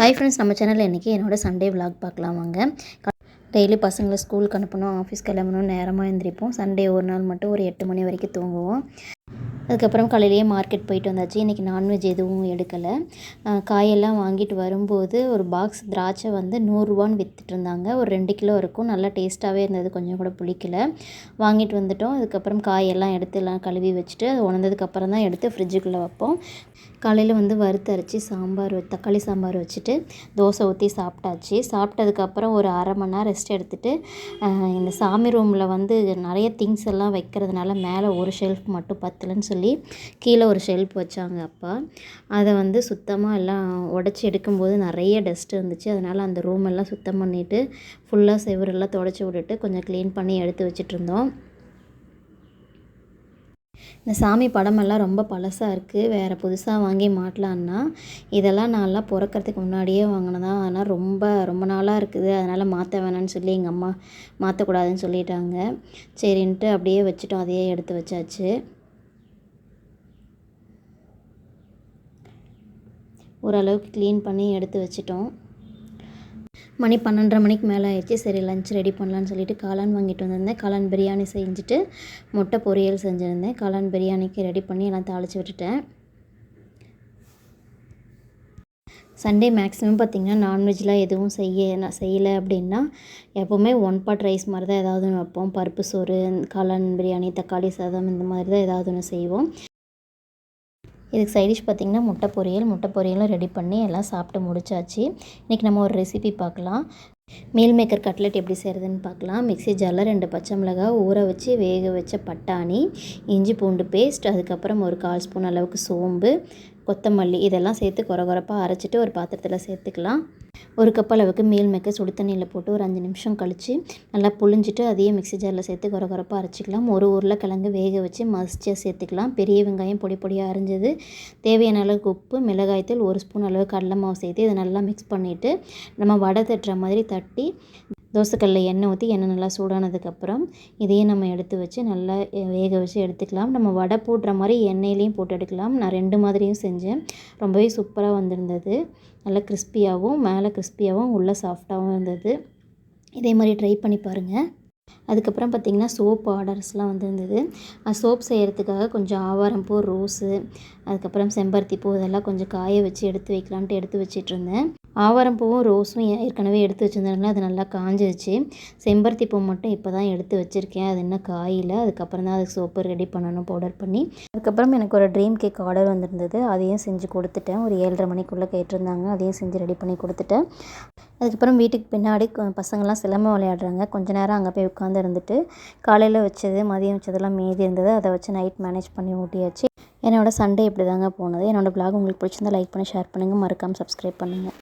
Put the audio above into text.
Hi friends நம்ம சேனலில் இன்றைக்கி என்னோட சண்டே விலாக் பார்க்கலாம் வாங்க. டெய்லி பசங்களை ஸ்கூலுக்கு அனுப்பணும் ஆஃபீஸ் கிளம்பணும் நேரமாக எழுந்திரிப்போம் சண்டே ஒரு நாள் மட்டும் ஒரு எட்டு மணி வரைக்கும் தூங்குவோம். அதுக்கப்புறம் காலையிலேயே மார்க்கெட் போயிட்டு வந்தாச்சு. இன்றைக்கி நான்வெஜ் எதுவும் எடுக்கலை. காயெல்லாம் வாங்கிட்டு வரும்போது ஒரு பாக்ஸ் திராட்சை வந்து நூறுரூவான்னு விற்றுட்டு இருந்தாங்க. ஒரு ரெண்டு கிலோ இருக்கும். நல்லா டேஸ்ட்டாகவே இருந்தது. கொஞ்சம் கூட புளிக்கல. வாங்கிட்டு வந்துட்டோம். அதுக்கப்புறம் காயெல்லாம் எடுத்து எல்லாம் கழுவி வச்சுட்டு அது உணர்ந்ததுக்கப்புறம் தான் எடுத்து ஃப்ரிட்ஜுக்குள்ளே வைப்போம். காலையில் வந்து வறுத்தரைச்சி சாம்பார் வ- தக்காளி சாம்பார் வச்சுட்டு தோசை ஊற்றி சாப்பிட்டாச்சு. சாப்பிட்டதுக்கப்புறம் ஒரு அரை மணி நேரம் ரெஸ்ட் எடுத்துகிட்டு இந்த சாமி ரூமில் வந்து நிறைய திங்ஸ் எல்லாம் வைக்கிறதுனால மேலே ஒரு ஷெல்ஃப் மட்டும் பத்தலைன்னு சொல்லி கீழே ஒரு ஷெல்ஃப் வச்சாங்க அப்பா. அதை வந்து சுத்தமாக எல்லாம் உடச்சி எடுக்கும்போது நிறைய டஸ்ட் இருந்துச்சு. அதனால் அந்த ரூம் எல்லாம் சுத்தம் பண்ணிவிட்டு ஃபுல்லாக செவரெல்லாம் தொடச்சி விட்டுட்டு கொஞ்சம் க்ளீன் பண்ணி எடுத்து வச்சிட்ருந்தோம் இந்த சாமி படமெல்லாம் ரொம்ப பழசாக இருக்குது வேறு புதுசாக வாங்கி மாட்டலான்னா இதெல்லாம் நான்லாம் பிறக்கறதுக்கு முன்னாடியே வாங்கினதான் ஆனால் ரொம்ப ரொம்ப நாளாக இருக்குது. அதனால் மாற்ற வேணாம்னு சொல்லி எங்கள் அம்மா மாற்றக்கூடாதுன்னு சொல்லிட்டாங்க. சரின்ட்டு அப்படியே வச்சுட்டோம். அதையே எடுத்து வச்சாச்சு. ஓரளவுக்கு க்ளீன் பண்ணி எடுத்து வச்சிட்டோம். மணி பன்னெண்டரை மணிக்கு மேலே ஆயிடுச்சு. சரி லஞ்ச் ரெடி பண்ணலான்னு சொல்லிட்டு காளான் வாங்கிட்டு வந்திருந்தேன். காளான் பிரியாணி செஞ்சுட்டு முட்டை பொரியல் செஞ்சுருந்தேன். காளான் பிரியாணிக்கு ரெடி பண்ணி எல்லாம் தாளித்து விட்டுட்டேன். சண்டே மேக்ஸிமம் பார்த்திங்கன்னா நான்வெஜ்லாம் எதுவும் செய்ய நான் செய்யலை அப்படின்னா எப்போவுமே ஒன் பாட் ரைஸ் மாதிரி தான் ஏதாவது ஒன்று வைப்போம். பருப்பு சோறு காளான் பிரியாணி தக்காளி சாதம் இந்த மாதிரி தான் ஏதாவது ஒன்று செய்வோம். இதுக்கு சைடிஷ் பார்த்திங்கன்னா முட்டை பொரியல் முட்டை பொரியலும் ரெடி பண்ணி எல்லாம் சாப்பிட்டு முடிச்சாச்சு. இன்றைக்கி நம்ம ஒரு ரெசிபி பார்க்கலாம். மீல் மேக்கர் கட்லெட் எப்படி செய்கிறதுன்னு பார்க்கலாம். மிக்ஸி ஜாரில் ரெண்டு பச்சை மிளகாய் ஊற வச்சு வேக வச்ச பட்டாணி இஞ்சி பூண்டு பேஸ்ட் அதுக்கப்புறம் ஒரு கால் ஸ்பூன் அளவுக்கு சோம்பு கொத்தமல்லி இதெல்லாம் சேர்த்து கொர கொரப்பாக அரைச்சிட்டு ஒரு பாத்திரத்தில் சேர்த்துக்கலாம். ஒரு கப் அளவுக்கு மீல் மேக்க சுடு தண்ணியில் போட்டு ஒரு அஞ்சு நிமிஷம் கழித்து நல்லா புழிஞ்சிட்டு அதையே மிக்ஸி ஜாரில் சேர்த்து கொர கொரப்பாக அரைச்சிக்கலாம். ஒரு உருளைக்கிழங்கு வேக வச்சு மசிச்சாக சேர்த்துக்கலாம். பெரிய வெங்காயம் பொடி பொடியாக அரிஞ்சது. தேவையான அளவுக்கு உப்பு மிளகாய்த்தூள் ஒரு ஸ்பூன் அளவு கடலை மாவு சேர்த்து இதை நல்லா மிக்ஸ் பண்ணிவிட்டு நம்ம வடை தட்டுற மாதிரி தட்டி தோசைக்கல்லில் எண்ணெய் ஊற்றி எண்ணெய் நல்லா சூடானதுக்கப்புறம் இதையும் நம்ம எடுத்து வச்சு நல்லா வேக வச்சு எடுத்துக்கலாம். நம்ம வடை போடுற மாதிரி எண்ணெயிலையும் போட்டு எடுக்கலாம். நான் ரெண்டு மாதிரியும் செஞ்சேன். ரொம்பவே சூப்பராக வந்திருந்தது. நல்லா கிறிஸ்பியாகவும் மேலே கிறிஸ்பியாகவும் உள்ளே சாஃப்டாகவும் இருந்தது. இதே மாதிரி ட்ரை பண்ணி பாருங்கள் அதுக்கப்புறம் பார்த்திங்கன்னா சோப் ஆர்டர்ஸ்லாம் வந்துருந்தது. சோப் செய்கிறதுக்காக கொஞ்சம் ஆவாரம்பூ ரோஸு அதுக்கப்புறம் செம்பருத்தி பூ இதெல்லாம் கொஞ்சம் காய வச்சு எடுத்து வைக்கலான்ட்டு எடுத்து வச்சிட்ருந்தேன் ஆவாரம்பூவும் ரோஸும் ஏற்கனவே எடுத்து வச்சிருந்ததுனால அது நல்லா காஞ்சிருச்சு. செம்பருத்தி பூ மட்டும் இப்போ தான் எடுத்து வச்சுருக்கேன். அது இன்னும் காயில். அதுக்கப்புறம் தான் அதுக்கு சோப்பு ரெடி பண்ணணும் பவுடர் பண்ணி. அதுக்கப்புறம் எனக்கு ஒரு ட்ரீம் கேக் ஆர்டர் வந்திருந்தது. அதையும் செஞ்சு கொடுத்துட்டேன். ஒரு ஏழரை மணிக்குள்ளே கேட்டிருந்தாங்க. அதையும் செஞ்சு ரெடி பண்ணி கொடுத்துட்டேன். அதுக்கப்புறம் வீட்டுக்கு பின்னாடி பசங்கள்லாம் சிலம்பம் விளையாடுறாங்க. கொஞ்ச நேரம் அங்கே போய் உட்காந்து இருந்துட்டு காலையில் வச்சது மதியம் வச்சதெல்லாம் மீதி இருந்தது. அதை வச்சு நைட் மேனேஜ் பண்ணி ஊட்டியாச்சு. என்னோடய சண்டே இப்படி தாங்க போனது. என்னோடய பிளாக் உங்களுக்கு பிடிச்சிருந்தா லைக் பண்ணி ஷேர் பண்ணுங்கள் மறக்காமல் சப்ஸ்கிரைப் பண்ணுங்கள்